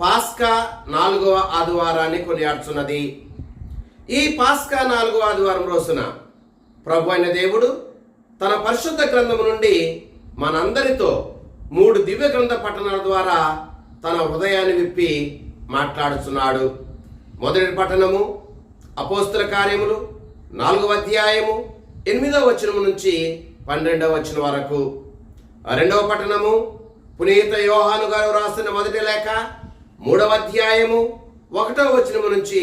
పాస్కా నాలుగవ ఆదివారాన్ని కొనియాడుచున్నది. ఈ పాస్కా నాలుగవ ఆదివారం రోజున ప్రభు అయిన దేవుడు తన పరిశుద్ధ గ్రంథము నుండి మనందరితో మూడు దివ్య గ్రంథ పట్టణాల ద్వారా తన హృదయాన్ని విప్పి మాట్లాడుచున్నాడు. మొదటి పట్టణము అపోస్తుల కార్యములు నాలుగవ అధ్యాయము ఎనిమిదవ వచనము నుంచి పన్నెండవ వచనం వరకు. రెండవ పట్టణము పునీత యోహాను గారు రాసిన మొదటి లేఖ మూడవ అధ్యాయము ఒకటవ వచనము నుంచి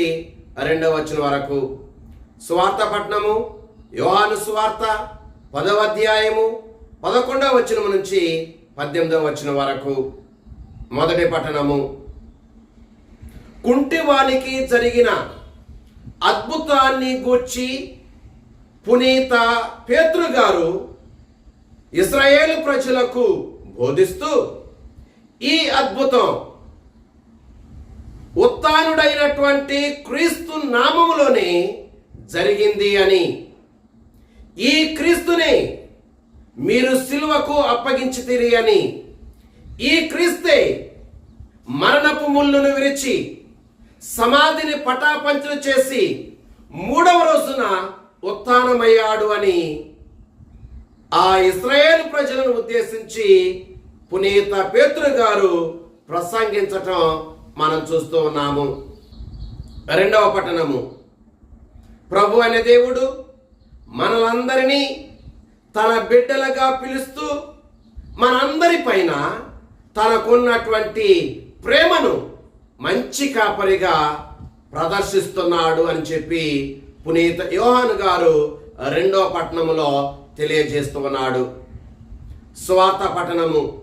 రెండవ వచనం వరకు. సువార్త పట్టణము యోహాను సువార్త పదవ అధ్యాయము పదకొండవ వచనము నుంచి పద్దెనిమిదవ వచనం వరకు. మొదటి పట్టణము. కుంటివానికి జరిగిన అద్భుతాన్ని గూర్చి పునీత పేతృ గారు ఇస్రాయేలు ప్రజలకు బోధిస్తూ ఈ అద్భుతం ఉత్తానుడైనటువంటి క్రీస్తు నామములోనే జరిగింది అని. ఈ క్రీస్తుని మీరు సిలువకు అప్పగించితిరి అని. ఈ క్రీస్తే మరణపు ముళ్ళును విరిచి సమాధిని పటాపంచులు చేసి మూడవ రోజున ఉత్థానమయ్యాడు అని ఆ ఇస్రాయేల్ ప్రజలను ఉద్దేశించి పునీత పేతురు గారు ప్రసంగించటం మనం చూస్తూ ఉన్నాము. రెండవ పట్టణము. ప్రభు అనే దేవుడు మనలందరినీ తన బిడ్డలుగా పిలుస్తూ మనందరి పైన తనకున్నటువంటి ప్రేమను మంచి కాపరిగా ప్రదర్శిస్తున్నాడు అని చెప్పి పునీత యోహాన్ గారు రెండో పట్టణములో తెలియజేస్తూ ఉన్నాడు. స్వాత పట్టణము.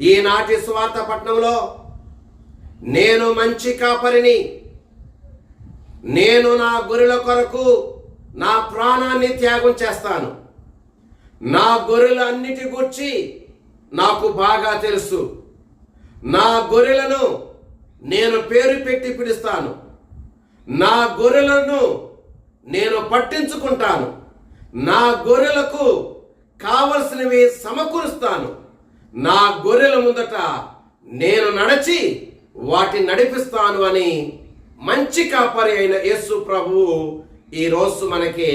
ఈనాటి స్వాత పట్టణంలో నేను మంచి కాపరిని. నేను నా గొర్రెల కొరకు నా ప్రాణాన్ని త్యాగం చేస్తాను. నా గొర్రెల అన్నిటి గురించి నాకు బాగా తెలుసు. నా గొర్రెలను నేను పేరు పెట్టి పిలుస్తాను. నా గొర్రెలను నేను పట్టించుకుంటాను. నా గొర్రెలకు కావలసినవి సమకూరుస్తాను. నా గొర్రెల ముందట నేను నడచి వాటిని నడిపిస్తాను అని మంచి కాపరి అయిన యేసు ప్రభువు ఈ రోజు మనకి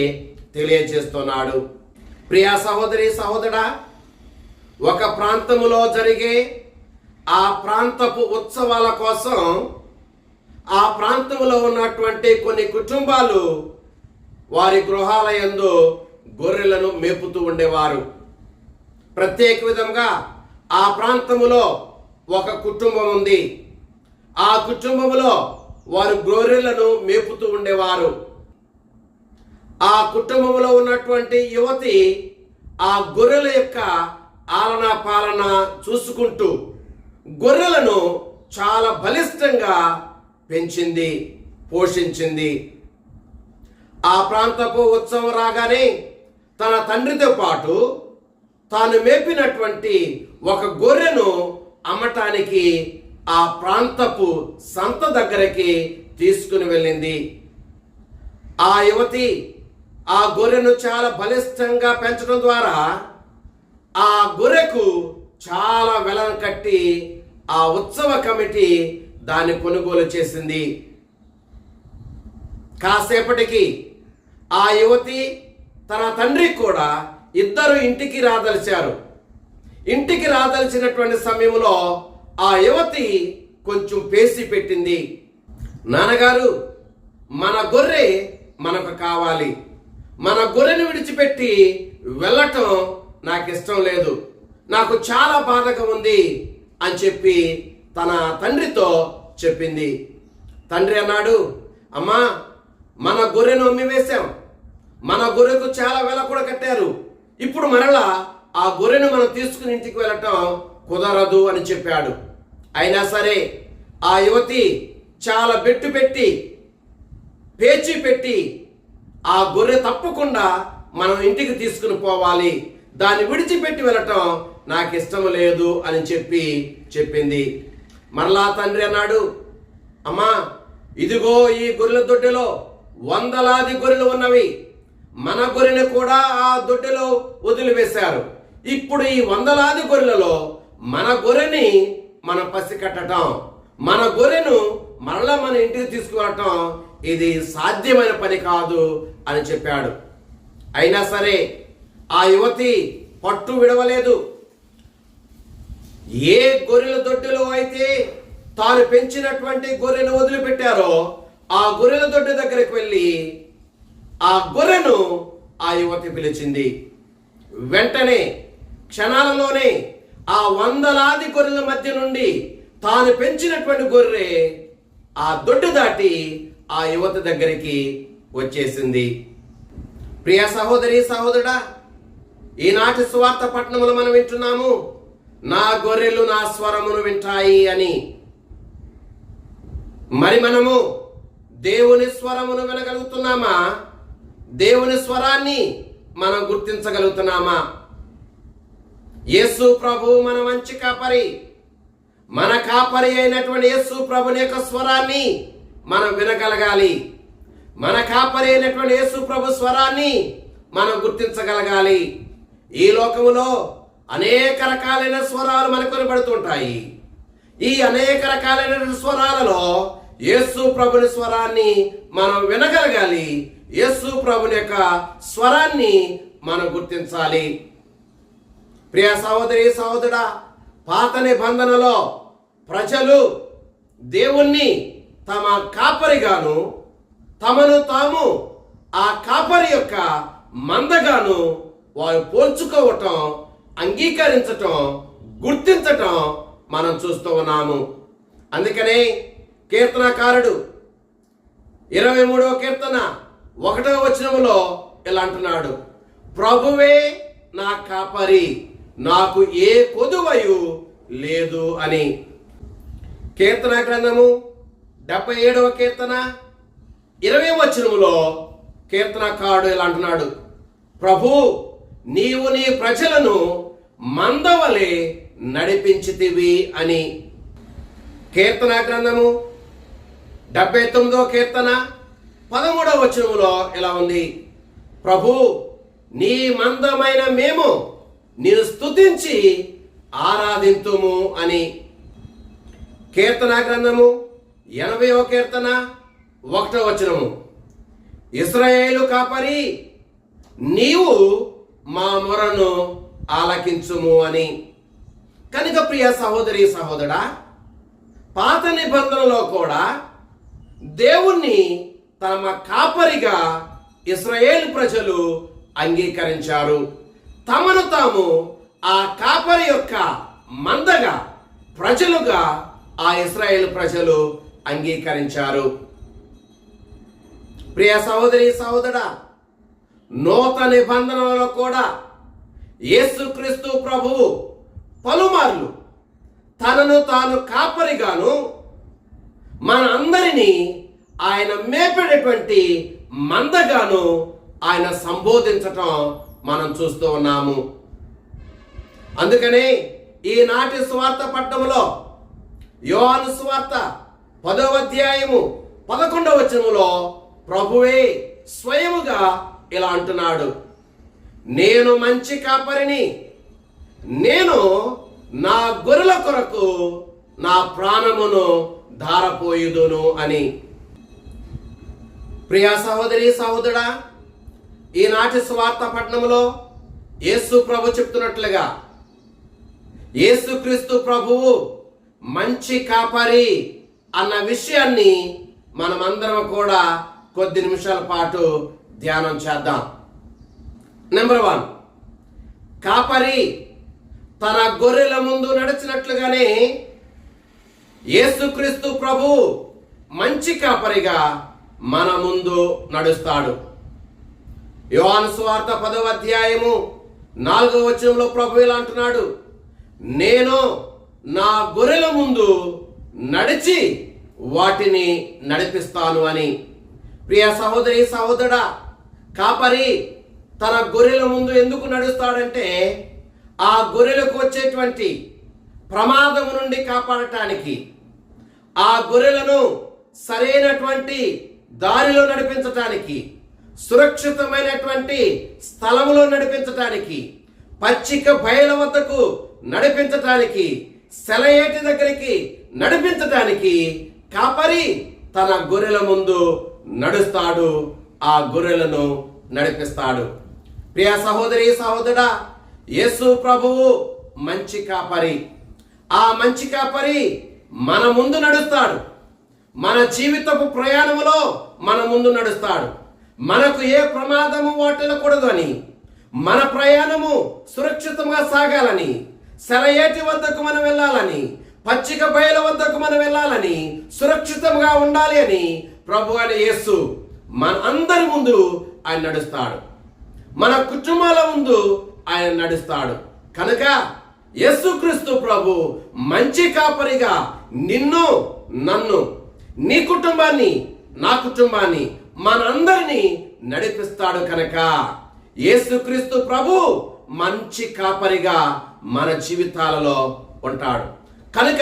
తెలియజేస్తున్నాడు. ప్రియా సహోదరి సహోదరా ఒక ప్రాంతములో జరిగే ఆ ప్రాంతపు ఉత్సవాల కోసం ఆ ప్రాంతంలో ఉన్నటువంటి కొన్ని కుటుంబాలు వారి గృహాలయందు గొర్రెలను మేపుతూ ఉండేవారు. ప్రత్యేక విధంగా ఆ ప్రాంతములో ఒక కుటుంబం ఉంది. ఆ కుటుంబంలో వారు గొర్రెలను మేపుతూ ఉండేవారు. ఆ కుటుంబంలో ఉన్నటువంటి యువతి ఆ గొర్రెల యొక్క ఆలన పాలన చూసుకుంటూ గొర్రెలను చాలా బలిష్టంగా పెంచింది పోషించింది. ఆ ప్రాంతపు ఉత్సవం రాగానే తన తండ్రితో పాటు తాను మేపినటువంటి ఒక గొర్రెను అమ్మటానికి ఆ ప్రాంతపు సంత దగ్గరికి తీసుకుని వెళ్ళింది. ఆ యువతి ఆ గొర్రెను చాలా బలిష్టంగా పెంచడం ద్వారా ఆ గొర్రెకు చాలా వెలను కట్టి ఆ ఉత్సవ కమిటీ దాన్ని కొనుగోలు చేసింది. కాసేపటికి ఆ యువతి తన తండ్రి కూడా ఇద్దరు ఇంటికి రాదలిచారు. ఇంటికి రాదలిచినటువంటి సమయంలో ఆ యువతి కొంచెం పేసి పెట్టింది. నాన్నగారు మన గొర్రె మనకు కావాలి. మన గొర్రెను విడిచిపెట్టి వెళ్ళటం నాకు ఇష్టం లేదు. నాకు చాలా బాధగా ఉంది అని చెప్పి తన తండ్రితో చెప్పింది. తండ్రి అన్నాడు అమ్మా మన గొర్రెను అమ్మి వేశాం మన గొర్రెకు చాలా వెల కూడా కట్టారు. ఇప్పుడు మరలా ఆ గొర్రెను మనం తీసుకుని ఇంటికి వెళ్ళటం కుదరదు అని చెప్పాడు. అయినా సరే ఆ యువతి చాలా బెట్టు పెట్టి పేచి పెట్టి ఆ గొర్రె తప్పకుండా మనం ఇంటికి తీసుకుని పోవాలి. దాన్ని విడిచిపెట్టి వెళ్ళటం నాకు ఇష్టం లేదు అని చెప్పి చెప్పింది. మరలా తండ్రి అన్నాడు అమ్మా ఇదిగో ఈ గొర్రెల దొడ్డిలో వందలాది గొర్రెలు ఉన్నవి. మన గొర్రెని కూడా ఆ దొడ్డిలో వదిలివేశారు. ఇప్పుడు ఈ వందలాది గొర్రెలలో మన గొర్రెని మనం పసికట్టడం మన గొర్రెను మరలా మన ఇంటికి తీసుకురావటం ఇది సాధ్యమైన పని కాదు అని చెప్పాడు. అయినా సరే ఆ యువతి పట్టు విడవలేదు. ఏ గొర్రెల దొడ్డిలో అయితే తాను పెంచినటువంటి గొర్రెను వదిలిపెట్టారో ఆ గొర్రెల దొడ్డి దగ్గరికి వెళ్ళి ఆ గొర్రెను ఆ యువతి పిలిచింది. వెంటనే క్షణాలలోనే ఆ వందలాది గొర్రెల మధ్య నుండి తాను పెంచినటువంటి గొర్రె ఆ దొడ్డు దాటి ఆ యువత దగ్గరికి వచ్చేసింది. ప్రియ సహోదరి సహోదరుడా ఈనాటి సువార్త పట్టణములు మనం వింటున్నాము నా గొర్రెలు నా స్వరమును వింటాయి అని. మరి మనము దేవుని స్వరమును వినగలుగుతున్నామా? దేవుని స్వరాన్ని మనం గుర్తించగలుగుతున్నామా? యేసు ప్రభు మన మంచి కాపరి. మన కాపరి అయినటువంటి యేసు ప్రభుని యొక్క స్వరాన్ని మనం వినగలగాలి. మన కాపరి అయినటువంటి యేసు ప్రభు స్వరాన్ని మనం గుర్తించగలగాలి. ఈ లోకములో అనేక రకాలైన స్వరాలు మనకు వినబడుతుంటాయి ఈ అనేక రకాలైన స్వరాలలో యేసు ప్రభుని స్వరాన్ని మనం వినగలగాలి. యేసు ప్రభుని యొక్క స్వరాన్ని మనం గుర్తించాలి. ప్రియ సహోదరి సహోదరుడా పాత నిబంధనలో ప్రజలు దేవుణ్ణి తమ కాపరిగాను తమను తాము ఆ కాపరి యొక్క మందగాను వారు పోల్చుకోవటం అంగీకరించటం గుర్తించటం మనం చూస్తూ ఉన్నాము. అందుకనే కీర్తనకారుడు ఇరవై మూడవ కీర్తన ఒకటవ వచనంలో ఇలా అంటున్నాడు ప్రభువే నా కాపరి. నాకు ఏ కొదువయు లేదు అని. కీర్తన గ్రంథము డెబ్బై ఏడవ కీర్తన ఇరవై వచనములో కీర్తనకారుడు ఇలా అంటున్నాడు ప్రభు నీవు నీ ప్రజలను మందవలే నడిపించితివి అని. కీర్తన గ్రంథము డెబ్బై తొమ్మిదో కీర్తన పదమూడవ వచనములో ఇలా ఉంది ప్రభు నీ మందమైన మేము నేను స్తుతించి ఆరాధింతుము అని కీర్తన గ్రంథము ఎనభైవ కీర్తన ఒకటో వచనము. ఇస్రాయేలు కాపరి నీవు మా మొరను ఆలకించుము అని. కనుక ప్రియ సహోదరి సహోదరా పాత నిబంధనలో కూడా దేవుణ్ణి తమ కాపరిగా ఇస్రాయేల్ ప్రజలు అంగీకరించారు. తమను తాము ఆ కాపరి యొక్క మందగా ప్రజలుగా ఆ ఇస్రాయేల్ ప్రజలు అంగీకరించారు. ప్రియ సహోదరి సహోదర నూతన నిబంధనలలో కూడా యేసుక్రీస్తు ప్రభువు పలుమార్లు తనను తాను కాపరిగాను మన అందరినీ ఆయన మేపేటటువంటి మందగాను ఆయన సంబోధించటం మనం చూస్తూ ఉన్నాము. అందుకనే ఈనాటి స్వార్థ పట్టణంలో యోహాను స్వార్థ పదవ అధ్యాయము పదకొండవ వచనములో ప్రభువే స్వయముగా ఇలా అంటున్నాడు. నేను మంచి కాపరిని నేను నా గొర్రెల కొరకు నా ప్రాణమును ధారపోయుదును అని. ప్రియా సహోదరి సహోదరా ఈనాటి స్వార్థ పట్టణంలో యేసు ప్రభు చెప్తున్నట్లుగా యేసుక్రీస్తు ప్రభువు మంచి కాపరి అన్న విషయాన్ని మనమందరం కూడా కొద్ది నిమిషాల పాటు ధ్యానం చేద్దాం. నెంబర్ వన్ కాపరి తన గొర్రెల ముందు నడిచినట్లుగానే యేసుక్రీస్తు ప్రభు మంచి కాపరిగా మన ముందు నడుస్తాడు. యోహాను స్వార్థ పదవ అధ్యాయము నాలుగో వచనంలో ప్రభు ఇలా అంటున్నాడు నేను నా గొర్రెల ముందు నడిచి వాటిని నడిపిస్తాను అని. ప్రియ సహోదరి సహోదరుడా కాపరి తన గొర్రెల ముందు ఎందుకు నడుస్తాడంటే ఆ గొర్రెలకు వచ్చేటువంటి ప్రమాదము నుండి కాపాడటానికి ఆ గొర్రెలను సరైనటువంటి దారిలో నడిపించటానికి సురక్షితమైనటువంటి స్థలములో నడిపించటానికి పచ్చిక బయల వద్దకు నడిపించటానికి సెలయేటి దగ్గరికి నడిపించటానికి కాపరి తన గొర్రెల ముందు నడుస్తాడు ఆ గొర్రెలను నడిపిస్తాడు. ప్రియ సహోదరి సహోదరుడా యేసు ప్రభువు మంచి కాపరి. ఆ మంచి కాపరి మన ముందు నడుస్తాడు. మన జీవితపు ప్రయాణములో మన ముందు నడుస్తాడు. మనకు ఏ ప్రమాదము వాటిల్లకూడదు అని మన ప్రయాణము సురక్షితంగా సాగాలని సెలయేటి వద్దకు మనం వెళ్ళాలని పచ్చిక బయల వద్దకు మనం వెళ్ళాలని సురక్షితంగా ఉండాలి అని ప్రభు అని యేసు మన అందరి ముందు ఆయన నడుస్తాడు. మన కుటుంబాల ముందు ఆయన నడుస్తాడు. కనుక యేసుక్రీస్తు ప్రభు మంచి కాపరిగా నిన్ను నన్ను నీ కుటుంబాన్ని నా కుటుంబాన్ని మనందరినీ నడిపిస్తాడు కనుక. యేసుక్రీస్తు ప్రభు మంచి కాపరిగా మన జీవితాలలో ఉంటాడు. కనుక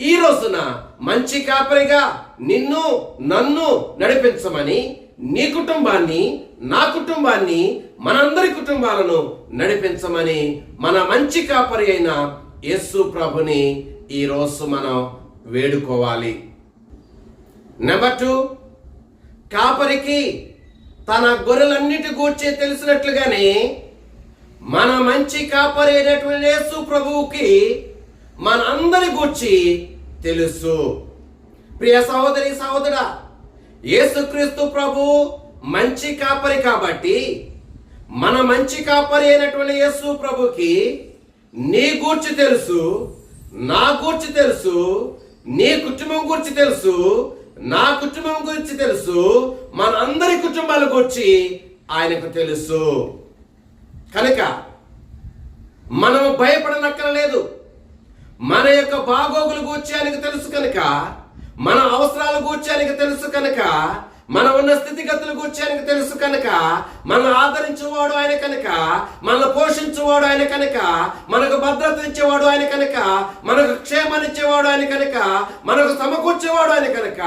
ఈ రోజున మంచి కాపరిగా నిన్ను నన్ను నడిపించమని నీ కుటుంబాన్ని నా కుటుంబాన్ని మనందరి కుటుంబాలను నడిపించమని మన మంచి కాపరి అయిన యేసు ప్రభుని ఈ రోజు మనం వేడుకోవాలి. నెంబర్ టూ కాపరికి తన గొర్రెలన్నిటి గూర్చి తెలిసినట్లుగానే మన మంచి కాపరి అయినటువంటి యేసు ప్రభువుకి మన అందరి గూర్చి తెలుసు. ప్రియ సహోదరి సహోదరా యేసుక్రీస్తు ప్రభు మంచి కాపరి కాబట్టి మన మంచి కాపరి అయినటువంటి యేసు ప్రభుకి నీ గూర్చి తెలుసు నా గూర్చి తెలుసు నీ కుటుంబం గురించి తెలుసు నా కుటుంబం గురించి తెలుసు మన అందరి కుటుంబాల గురించి ఆయనకు తెలుసు. కనుక మనము భయపడనక్కర్లేదు. మన యొక్క బాగోగులు గూర్చి ఆయనకు తెలుసు కనుక మన అవసరాల గూర్చి ఆయనకు తెలుసు కనుక మనం ఉన్న స్థితిగతులు గూర్చి ఆయనకు తెలుసు కనుక మనం ఆదరించేవాడు ఆయన కనుక మనల్ని పోషించేవాడు ఆయన కనుక మనకు భద్రత ఇచ్చేవాడు ఆయన కనుక మనకు క్షేమాన్నిచ్చేవాడు ఆయన కనుక మనకు సమకూర్చేవాడు ఆయన కనుక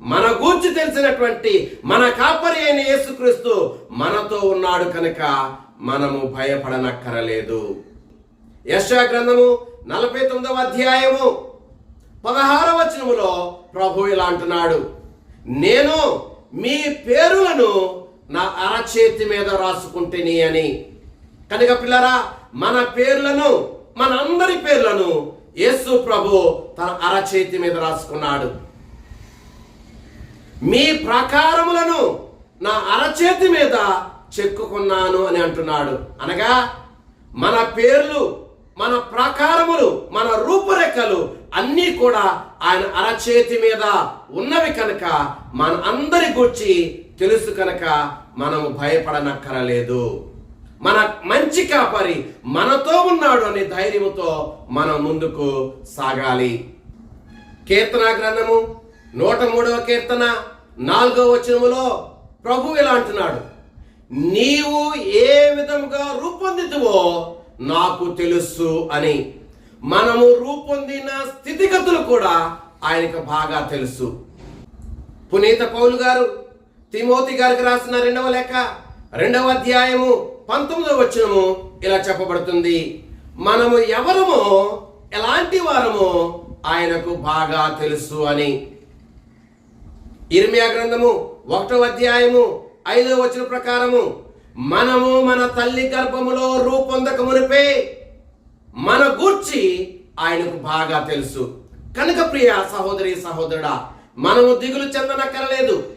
మన గూర్చి తెలిసినటువంటి మన కాపరి అయిన యేసుక్రీస్తు మనతో ఉన్నాడు కనుక మనము భయపడనక్కరలేదు. యశా గ్రంథము నలభై తొమ్మిదవ అధ్యాయము పదహారవ వచనములో ప్రభు ఇలా అంటున్నాడు. నేను మీ పేరులను నా అరచేతి మీద రాసుకుంటేని అని. కనుక పిల్లరా మన పేర్లను మన అందరి పేర్లను యేసు ప్రభు తన అరచేతి మీద రాసుకున్నాడు. మీ ప్రకారములను నా అరచేతి మీద చెక్కుకున్నాను అని అంటున్నాడు. అనగా మన పేర్లు మన ప్రకారములు మన రూపురేఖలు అన్నీ కూడా ఆయన అరచేతి మీద ఉన్నవి కనుక మన అందరి గురించి తెలుసు కనుక మనము భయపడనక్కరలేదు. మన మంచి కాపరి మనతో ఉన్నాడు అనే ధైర్యముతో మనం ముందుకు సాగాలి. కీర్తన గ్రంథము నూట మూడవ కీర్తన నాలుగవ వచనములో ప్రభు ఇలా అంటున్నాడు నీవు ఏ విధముగా రూపొందితువో నాకు తెలుసు అని. మనము రూపొందిన స్థితిగతులు కూడా ఆయనకు బాగా తెలుసు. పునీత పౌలు గారు తిమోతి గారికి రాసిన రెండవ లేఖ రెండవ అధ్యాయము పంతొమ్మిదవ వచనము ఇలా చెప్పబడుతుంది. మనము ఎవరమో ఎలాంటి వారమో ఆయనకు బాగా తెలుసు అని. ఇర్మియా గ్రంథము ఒకటో అధ్యాయము ఐదవ వచన ప్రకారము మనము మన తల్లి గర్భములో రూపొందక మునిపే మన గూర్చి ఆయనకు బాగా తెలుసు. కనుక ప్రియ సహోదరి సహోదరుడా మనము దిగులు చెందనక్కరలేదు.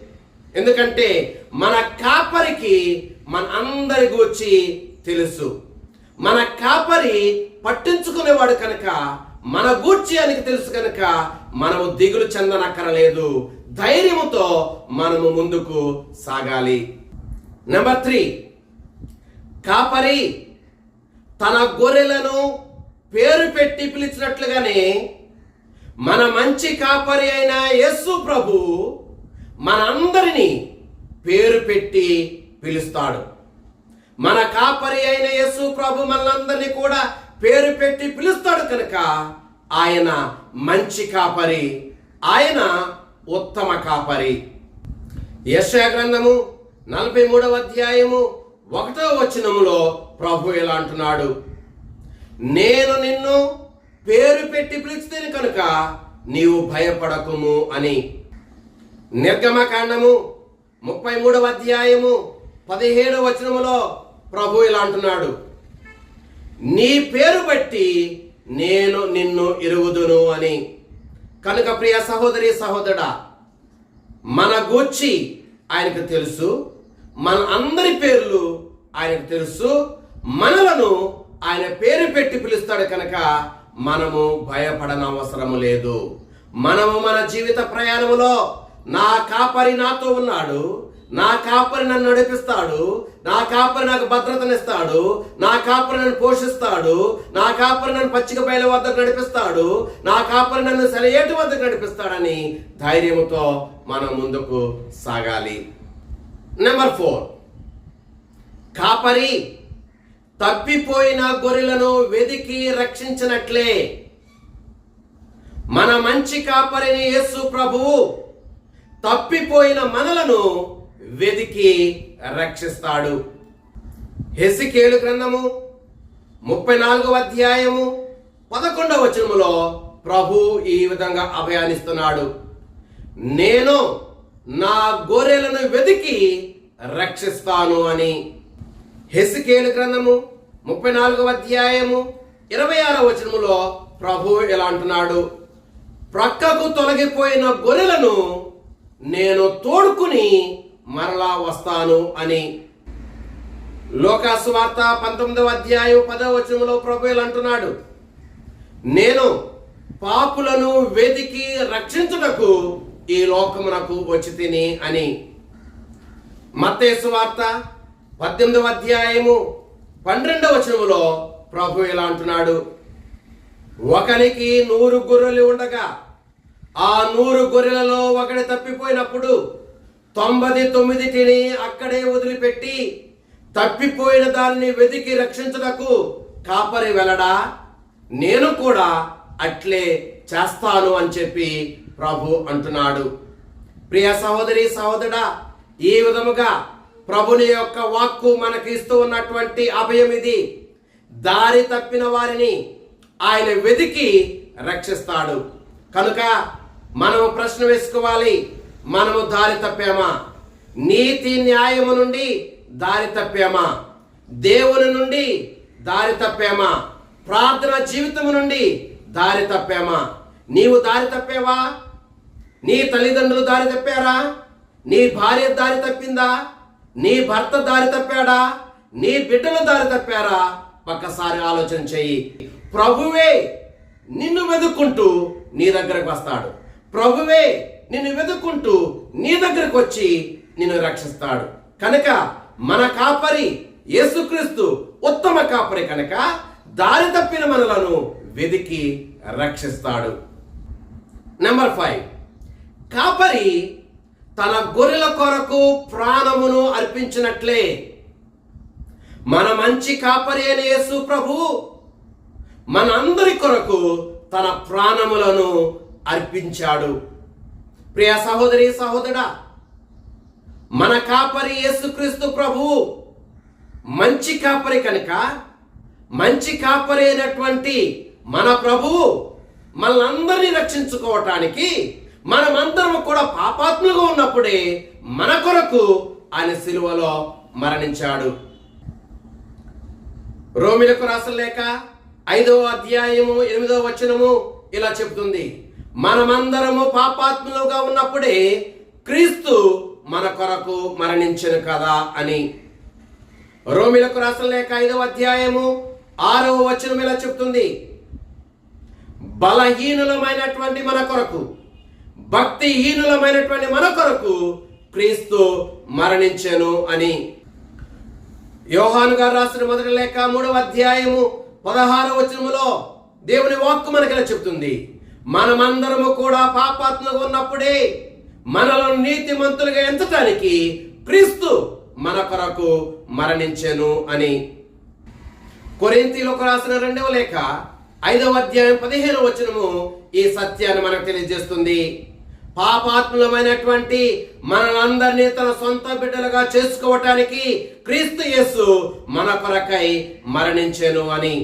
ఎందుకంటే మన కాపరికి మన అందరి గూర్చి తెలుసు. మన కాపరి పట్టించుకునేవాడు కనుక మన గూర్చి ఆయనకి తెలుసు కనుక మనము దిగులు చెందనక్కరలేదు. ధైర్యముతో మనము ముందుకు సాగాలి. నెంబర్ త్రీ కాపరి తన గొర్రెలను పేరు పెట్టి పిలిచినట్లుగానే మన మంచి కాపరి అయిన యేసు ప్రభు మనందరినీ పేరు పెట్టి పిలుస్తాడు. మన కాపరి అయిన యేసు ప్రభు మనందరినీ కూడా పేరు పెట్టి పిలుస్తాడు కనుక ఆయన మంచి కాపరి ఆయన ఉత్తమ కాపరి. యశా గ్రంథము నలభై మూడవ అధ్యాయము ఒకటో వచనములో ప్రభు ఇలా అంటున్నాడు. నేను నిన్ను పేరు పెట్టి పిలిచితేను కనుక నీవు భయపడకుము అని. నిర్గమకాండము ముప్పై మూడవ అధ్యాయము పదిహేడవ వచనములో ప్రభు ఇలా అంటున్నాడు. నీ పేరు బట్టి నేను నిన్ను ఎరుగుదును అని. కనుక ప్రియ సహోదరి సహోదరుడా మన గూర్చి ఆయనకు తెలుసు మన అందరి పేర్లు ఆయనకు తెలుసు మనలను ఆయన పేరు పెట్టి పిలుస్తాడు కనుక మనము భయపడనవసరము లేదు. మనము మన జీవిత ప్రయాణములో నా కాపరి నాతో ఉన్నాడు. నా కాపరి నన్ను నడిపిస్తాడు. నా కాపరి నాకు భద్రతనిస్తాడు. నా కాపరి నన్ను పోషిస్తాడు. నా కాపరి నన్ను పచ్చిక బయల వద్దకు నడిపిస్తాడు. నా కాపరి నన్ను సెలయేటు వద్దకు నడిపిస్తాడని ధైర్యంతో మనం ముందుకు సాగాలి. నెంబర్ ఫోర్ కాపరి తప్పిపోయిన గొర్రెలను వెదికి రక్షించినట్లే. మన మంచి కాపరిని యేసు ప్రభువు తప్పిపోయిన మనలను వెదికి రక్షిస్తాడు. హెసికేలు గ్రంథము ముప్పై నాలుగవ అధ్యాయము పదకొండవ వచనములో ప్రభు ఈ విధంగా అభయానిస్తున్నాడు. నేను నా గొర్రెలను వెతికి రక్షిస్తాను అని. హెసికేలు గ్రంథము ముప్పై నాలుగవ అధ్యాయము ఇరవై ఆరో వచనములో ప్రభు ఎలా అంటున్నాడు ప్రక్కకు తొలగిపోయిన గొర్రెలను నేను తోడుకుని మరలా వస్తాను అని. లోకాసువార్త పంతొమ్మిదవ అధ్యాయం పదవ వచనంలో ప్రభు అంటున్నాడు నేను పాపులను వెతికి రక్షించుటకు ఈ లోకమునకు వచ్చి తిని అని. మత్తేసు వార్త పద్దెనిమిదవ అధ్యాయము పన్నెండవ వచనములో ప్రభు ఇలా అంటున్నాడు. ఒకనికి నూరు గొర్రెలు ఉండగా ఆ నూరు గొర్రెలలో ఒకటి తప్పిపోయినప్పుడు తొంభై తొమ్మిదిటిని అక్కడే వదిలిపెట్టి తప్పిపోయిన దాన్ని వెతికి రక్షించుటకు కాపరి వెళ్ళడా? నేను కూడా అట్లే చేస్తాను అని చెప్పి ప్రభు అంటున్నాడు. ప్రియ సహోదరి సహోదరా ఈ విధముగా ప్రభుని యొక్క వాక్కు మనకి ఇస్తూ ఉన్నటువంటి అభయం ఇది. దారి తప్పిన వారిని ఆయన వెతికి రక్షిస్తాడు. కనుక మనము ప్రశ్న వేసుకోవాలి. మనము దారి తప్పామా? నీతి న్యాయము నుండి దారి తప్పామా? దేవుని నుండి దారి తప్పామా? ప్రార్థన జీవితము నుండి దారి తప్పామా? నీవు దారి తప్పావా? నీ తల్లిదండ్రులు దారి తప్పారా? నీ భార్య దారి తప్పిందా? నీ భర్త దారి తప్పాడా? నీ బిడ్డలు దారి తప్పారా? ఒక్కసారి ఆలోచన చెయ్యి ప్రభువే నిన్ను వెతుక్కుంటూ నీ దగ్గరకు వస్తాడు. ప్రభువే నిన్ను వెతుక్కుంటూ నీ దగ్గరకు వచ్చి నిన్ను రక్షిస్తాడు. కనుక మన కాపరి యేసుక్రీస్తు ఉత్తమ కాపరి కనుక దారి తప్పిన మనలను వెతికి రక్షిస్తాడు. Number five. కాపరి తన గొర్రెల కొరకు ప్రాణమును అర్పించినట్లే. మన మంచి కాపరి అయిన యేసు ప్రభు మనందరి కొరకు తన ప్రాణములను అర్పించాడు. ప్రియ సహోదరి సహోదరా మన కాపరి యేసుక్రీస్తు ప్రభు మంచి కాపరి కనుక మంచి కాపరి అయినటువంటి మన ప్రభు మనందరినీ రక్షించుకోవటానికి మనమందరం కూడా పాపాత్ములుగా ఉన్నప్పుడే మన కొరకు ఆయన సిలువలో మరణించాడు. రోమిలకు రాసలేక లేక ఐదవ అధ్యాయము ఎనిమిదవ వచనము ఇలా చెబుతుంది. మనమందరము పాపాత్ములుగా ఉన్నప్పుడే క్రీస్తు మన కొరకు మరణించను కదా అని. రోమిలకు రాసలేక లేక ఐదవ అధ్యాయము ఆరవ వచనం ఇలా చెప్తుంది బలహీనులమైనటువంటి మన కొరకు భక్తిహీనులమైనటువంటి మన కొరకు క్రీస్తు మరణించెను అని. యోహాను గారు రాసిన మొదటి లేఖ మూడవ అధ్యాయము పదహారవ వచనములో దేవుని వాక్కు మనకి ఇలా చెప్తుంది మనమందరము కూడా పాపాత్మగా ఉన్నప్పుడే మనలను నీతిమంతులుగా ఎంచటానికి క్రీస్తు మన కొరకు మరణించెను అని. కొరింతీలకు రాసిన రెండవ లేఖ ఐదవ అధ్యాయం పదిహేను వచనము ఈ సత్యాన్ని మనకు తెలియజేస్తుంది. పాపాత్ములమైనటువంటి మనందరినీ తన సొంత బిడ్డలుగా చేసుకోవటానికి క్రీస్తు యేసు మన కొరకై మరణించెను అని.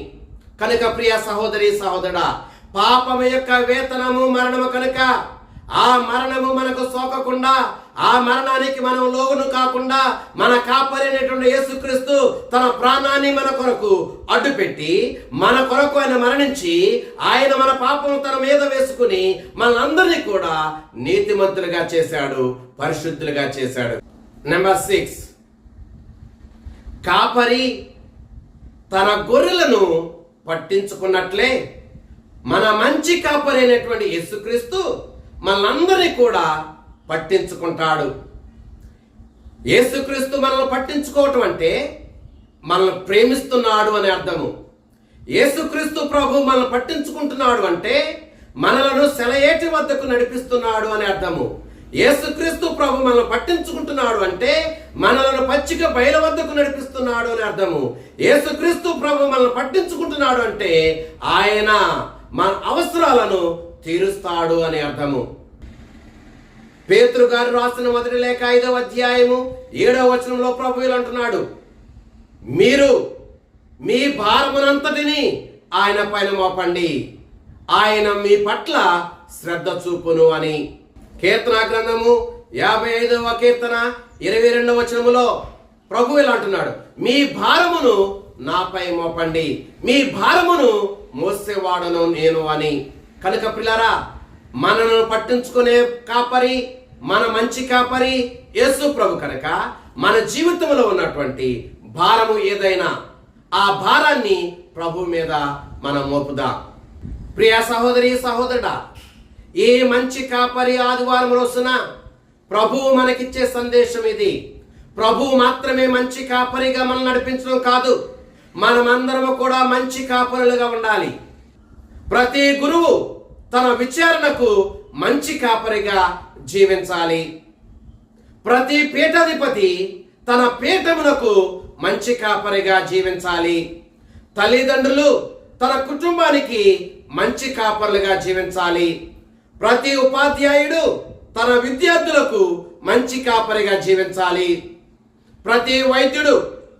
కనుక ప్రియ సహోదరి సహోదరా పాపము యొక్క వేతనము మరణము కనుక ఆ మరణము మనకు సోకకుండా ఆ మరణానికి మనం లోగును కాకుండా మన కాపరినటువంటి యేసుక్రీస్తు తన ప్రాణాన్ని మన కొరకు అడ్డుపెట్టి మన కొరకు ఆయన మరణించి ఆయన మన పాపము తన మీద వేసుకుని మనందరినీ కూడా నీతిమంతులుగా చేశాడు పరిశుద్ధులుగా చేశాడు. నెంబర్ సిక్స్ కాపరి తన గొర్రెలను పట్టించుకున్నట్లే మన మంచి కాపరైనటువంటి యేసుక్రీస్తు మనందరినీ కూడా పట్టించుకుంటాడు. యేసుక్రీస్తు మనల్ని పట్టించుకోవటం అంటే మనల్ని ప్రేమిస్తున్నాడు అని అర్థము. యేసుక్రీస్తు ప్రభు మనల్ని పట్టించుకుంటున్నాడు అంటే మనలను సెలయేటి వద్దకు నడిపిస్తున్నాడు అని అర్థము. యేసుక్రీస్తు ప్రభు మనల్ని పట్టించుకుంటున్నాడు అంటే మనలను పచ్చిక బయల వద్దకు నడిపిస్తున్నాడు అని అర్థము. యేసుక్రీస్తు ప్రభు మనల్ని పట్టించుకుంటున్నాడు అంటే ఆయన మన అవసరాలను తీరుస్తాడు అని అర్థము. పేతురు గారు రాస్తున్న మొదటి లేఖ ఐదవ అధ్యాయము ఏడవ వచనంలో ప్రభువులు అంటున్నాడు. మీరు మీ భారమునంతటిని ఆయన పైన మోపండి. ఆయన మీ పట్ల శ్రద్ధ చూపును అని. కీర్తన గ్రంథము యాభై ఐదవ కీర్తన ఇరవై రెండవ వచనములో ప్రభు ఇలా అంటున్నాడు. మీ భారమును నాపై మోపండి. మీ భారమును మోసేవాడను నేను అని. కనుక పిల్లరా మనను పట్టించుకునే కాపరి మన మంచి కాపరి యేసు ప్రభు కనుక మన జీవితంలో ఉన్నటువంటి భారము ఏదైనా ఆ భారాన్ని ప్రభు మీద మనం మోపుదాం. ప్రియ సహోదరి సహోదరుడా ఏ మంచి కాపరి ఆదివారం రోజున ప్రభువు మనకిచ్చే సందేశం ఇది. ప్రభువు మాత్రమే మంచి కాపరిగా మనం నడిపించడం కాదు మనమందరము కూడా మంచి కాపరులుగా ఉండాలి. ప్రతి గురువు తన విచారణకు మంచి కాపరిగా జీవించాలి. ప్రతి పీఠాధిపతి తన పీఠమునకు మంచి కాపరిగా జీవించాలి. తల్లిదండ్రులు తన కుటుంబానికి మంచి కాపరులుగా జీవించాలి. ప్రతి ఉపాధ్యాయుడు తన విద్యార్థులకు మంచి కాపరిగా జీవించాలి. ప్రతి వైద్యుడు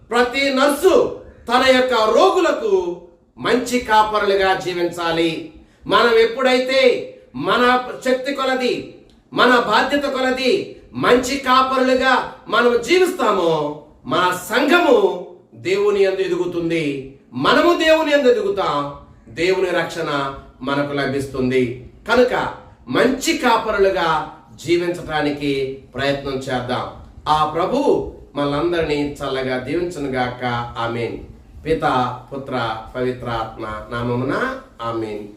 ప్రతి నర్సు తన యొక్క రోగులకు మంచి కాపరులుగా జీవించాలి. మనం ఎప్పుడైతే మన శక్తి కొలది మన బాధ్యత కొలది మంచి కాపరులుగా మనం జీవిస్తామో మన సంఘము దేవుని ఎందు ఎదుగుతుంది. మనము దేవుని ఎందు ఎదుగుతాం. దేవుని రక్షణ మనకు లభిస్తుంది. కనుక మంచి కాపరులుగా జీవించటానికి ప్రయత్నం చేద్దాం. ఆ ప్రభు మనందరినీ చల్లగా దీవించనుగాక. ఆమెన్. పిత పుత్ర పవిత్రాత్మ నామమున ఆమెన్.